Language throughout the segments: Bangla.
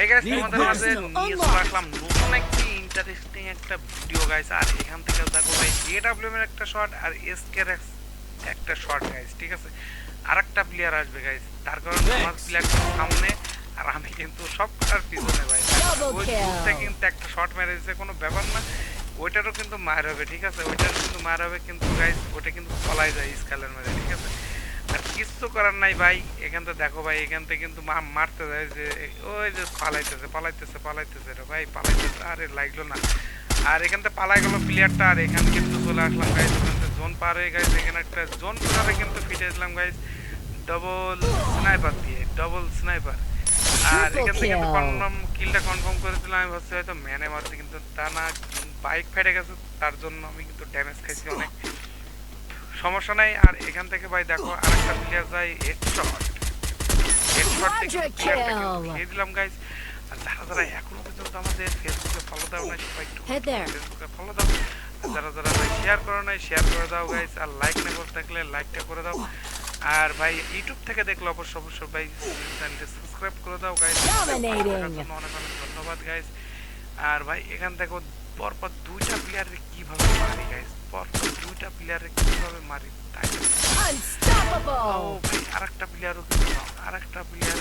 এই গাইস তোমাদের মাঝে নিয়ে চলে আসলাম নতুন একটি ইন্টারেস্টিং একটা ভিডিও গাইস আর এখান থেকে দেখো ভাই এডব্লিউএম এর একটা শট আর এসকে একটা শট গাইস ঠিক আছে? আরেকটা প্লেয়ার আসবে গাইস তার কারণ আমার প্লেয়ার সামনে আর আমি কিন্তু সব কটার পিছনে ভাই। ওই kill. কিন্তু একটা শট মেরে কোনো ব্যাপার না। ওইটারও কিন্তু মার হবে ঠিক আছে? ওইটারও কিন্তু মার হবে কিন্তু গাইস ওটা কিন্তু পলাই যায় স্কালের মেরে ঠিক আছে? কিচ্ছু করার নাই ভাই। এখান থেকে দেখো ভাই এখান থেকে কিন্তু মা- মারতে যায় যে ওই যে পালাইতেছে পালাইতেছে পালাইতেছে রে ভাই পালাইতেছে। আরে লাগল না। আর এখান থেকে পালাই গেল প্লেয়ারটা আর এখানে কিন্তু চলে আসলাম গাইজ ওখান থেকে জোন পার হয়ে গাইজ এখানে একটা জোন পারে কিন্তু ফিটে দিলাম গাইজ ডবল স্নাইপার দিয়ে ডবল স্নাইপার আর এখান থেকে কিন্তু কনফার্ম কিলটা কনফার্ম করে দিলাম আমি ভাবছি হয়তো ম্যানে মারছে কিন্তু তা না বাইক ফেটে গেছে তার জন্য আমি কিন্তু ড্যামেজ খাইছি অনেক। সমস্যা নাই আর এখান থেকে ভাই দেখো আরেকটা প্লেয়ার যায় হেডশট হেডশট থেকে. খেয়ে দিলাম গাইজ আর যারা যারা এখনও পর্যন্ত আমাদের ফেসবুকে ফলো দাও না সবাই একটু ফেসবুকে ফলো দাও। যারা যারা ভাই শেয়ার করো নাই শেয়ার করে দাও গাইজ আর লাইক না করে থাকলে লাইকটা করে দাও। আর ভাই ইউটিউব থেকে দেখলে অবশ্য অবশ্যই ভাই চ্যানেলটি সাবস্ক্রাইব করে দাও Dominating. অনেক অনেক ধন্যবাদ গাইস আর ভাই এখান থেকে পরপর দুইটা প্লেয়ারে কীভাবে মারি গাইজ পরপর দুইটা প্লেয়ারে কীভাবে মারি তাই ও ভাই আরেকটা প্লেয়ারও কিন্তু আরেকটা প্লেয়ার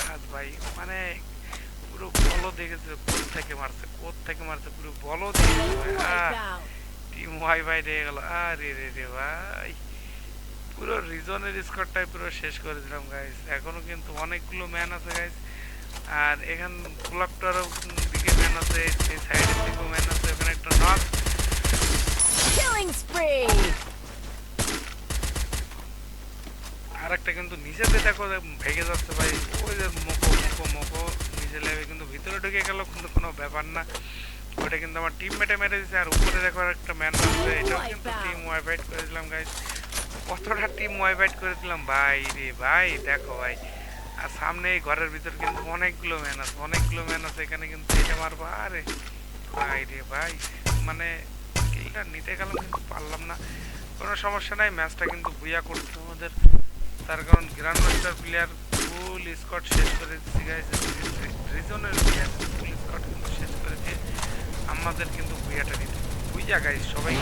কাজ ভাই মানে পুরো বলো দেখেছে কোথ থেকে মারছে কোথ থেকে মারছে পুরো দেখেছে টিম ওয়াই গেল। আরে রে রে ভাই পুরো রিজনের স্কোরটাই পুরো শেষ করে দিলাম গাইস এখনও কিন্তু অনেকগুলো ম্যান আছে গাইস আর এখান ক্লাবটারও দিকে ম্যান আছে সেই সাইডের দিকেও ম্যান আছে এখানে একটা নক Killing spree! আর একটা কিন্তু নিচেতে দেখো ভেঙে যাচ্ছে ভাই। ওই যে মোকো মোকো মোকো নিচে লেবে কিন্তু ভিতরে ঢুকে গেল কিন্তু কোনো ব্যাপার না। ওটা কিন্তু আমার টিমমেটে মেরে দিয়েছে আর উপরে দেখো আর একটা ম্যান আছে এটাও কিন্তু. টিম ওয়াইফাইট করে দিলাম গাইস কতটা টিম ওয়াইফাইট করে দিলাম ভাই রে ভাই দেখো ভাই। আর সামনে এই ঘরের ভিতর কিন্তু অনেকগুলো ম্যান আছে অনেকগুলো ম্যান আছে এখানে কিন্তু এটা মারবো আরে ভাই রে ভাই। মানে কিলটা নিতে গেলাম কিন্তু পারলাম না। কোনো সমস্যা নাই ম্যাচটা কিন্তু বুয়া করতে আমাদের। তার কারণ grand master player full squad শেষ করে দিচ্ছি গাইজ রিজনের প্লেয়ার ফুল স্কট কিন্তু শেষ করে দিয়ে আমাদের কিন্তু বিয়াটা নিতে বুঝা গাইজ সবাই